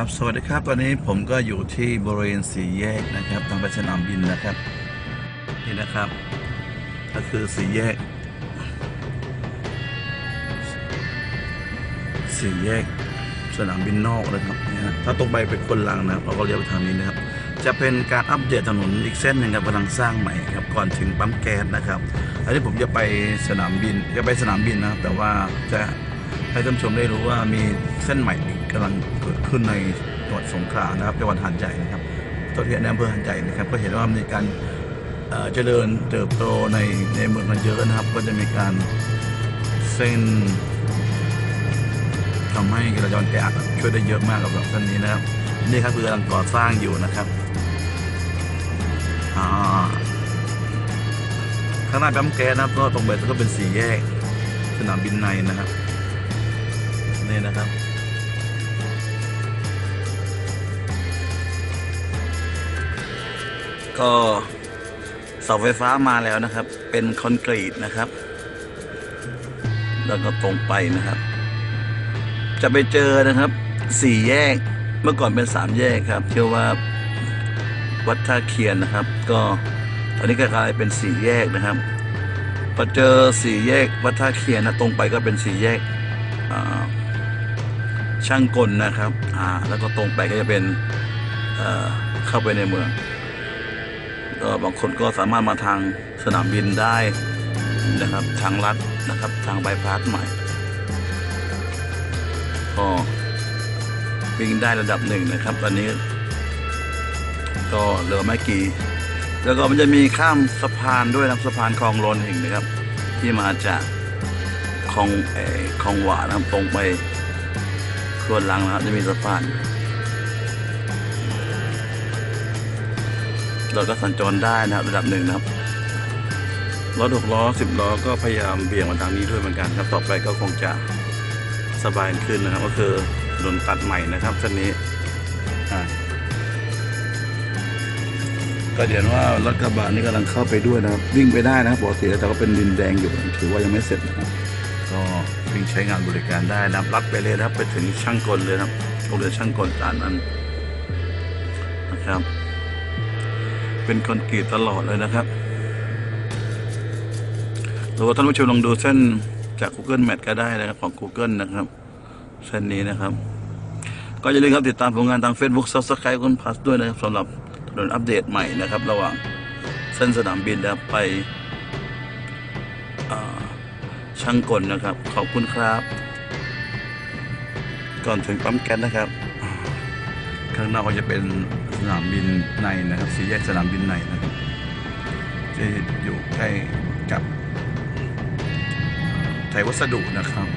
ครับ สวัสดีครับ ตอนนี้ผมก็อยู่ที่บริเวณสี่แยกนะครับทางไปสนามบินนะครับ นี่นะครับ ก็คือสี่แยก สี่แยกสนามบินนอกนะครับนะถ้าตรงไปเป็นคนลังนะครับ เราก็เลี้ยวไปทางนี้นะครับ จะเป็นการอัปเดตถนนอีกเส้นหนึ่งครับกำลังสร้างใหม่ครับ ก่อนถึงปั๊มแก๊สนะครับ อันนี้ผมจะไปสนามบินจะไปสนามบินนะครับ แต่ว่าจะ ให้ท่านผู้ชมได้รู้ว่ามีเส้นใหม่กำลังเกิดขึ้นในจังหวัดสงขลานะครับจังหวัดหาดใหญ่นะครับตัวที่ในอำเภอหาดใหญ่นะครับ ก็เห็นว่ามีการเจริญเติบโตในในเมืองกันเยอะนะครับ ก็จะมีการเส้นทำให้จราจรแออัดช่วยได้เยอะมากกับเส้นนี้นะครับ นี่ครับคือกำลังก่อสร้างอยู่นะครับอ่าข้างหน้าปั๊มแก๊สนะครับก็ตรงไปก็เป็นสี่แยก สนามบินในนะครับ นี่นะครับก็เสาไฟฟ้ามาแล้วนะครับ เป็นคอนกรีตนะครับ แล้วก็ตรงไปนะครับ จะไปเจอนะครับสี่แยกเมื่อก่อนเป็นสามแยกครับเชื่อว่าวัดท่าเคียนนะครับ ก็ตอนนี้ก็กลายเป็นสี่แยกนะครับพอเจอสี่แยกวัดท่าเคียนนะตรงไปก็เป็นสี่แยกอ่า ช่างกลนะครับอ่าแล้วก็ตรงไปก็จะเป็นเอ่อเข้าไปในเมืองก็บางคนก็สามารถมาทางสนามบินได้นะครับ ทางลัดนะครับ ทางบายพาสใหม่ก็วิ่งได้ระดับหนึ่งนะครับ ตอนนี้ ก็เหลือไม่กี่ แล้วก็มันจะมีข้ามสะพานด้วยนะครับสะพานคลองลนเองนะครับ ที่มาจากคลองเออคลองหวานนะครับตรงไป ครวนลังนะครับจะมีสะพานเราก็สัญจรได้นะครับระดับหนึ่งนะครับรถหกล้อสิบล้อก็พยายามเบี่ยงมาทางนี้ด้วยเหมือนกันครับต่อไปก็คงจะสบายขึ้นนะครับ ก็คือถนนตัดใหม่นะครับเส้นนี้ก็เดี๋ยวว่ารถกระบะนี่กำลังเข้าไปด้วยนะครับ วิ่งไปได้นะครับปกติแล้วแต่ก็เป็นดินแดงอยู่ถือว่ายังไม่เสร็จนะครับ ก็วิ่งใช้งานบริการได้นะรับไปเลยนะครับ ไปถึงช่างกลเลยนะครับโรงเรียนช่างกลตานนั้นนะครับ เป็นคอนกรีตตลอดเลยนะครับหรือว่าท่านผู้ชมลองดูเส้นจาก Google Map ก็ได้นะครับของ Google นะครับ เส้นนี้นะครับ ก็อย่าลืมครับติดตามผลงานทาง Facebook Subscribe คุณพัสด้วยนะครับสำหรับถนนอัปเดตใหม่นะครับ ระหว่างเส้นสนามบินนะครับไปอ่า ช่างกลนะครับ ขอบคุณครับ ก่อนถึงปั๊มแก๊สนะครับ ข้างนอกก็จะเป็นสนามบินในนะครับสี่แยกสนามบินในนะครับจะอยู่ใกล้กับไทยวัสดุนะครับ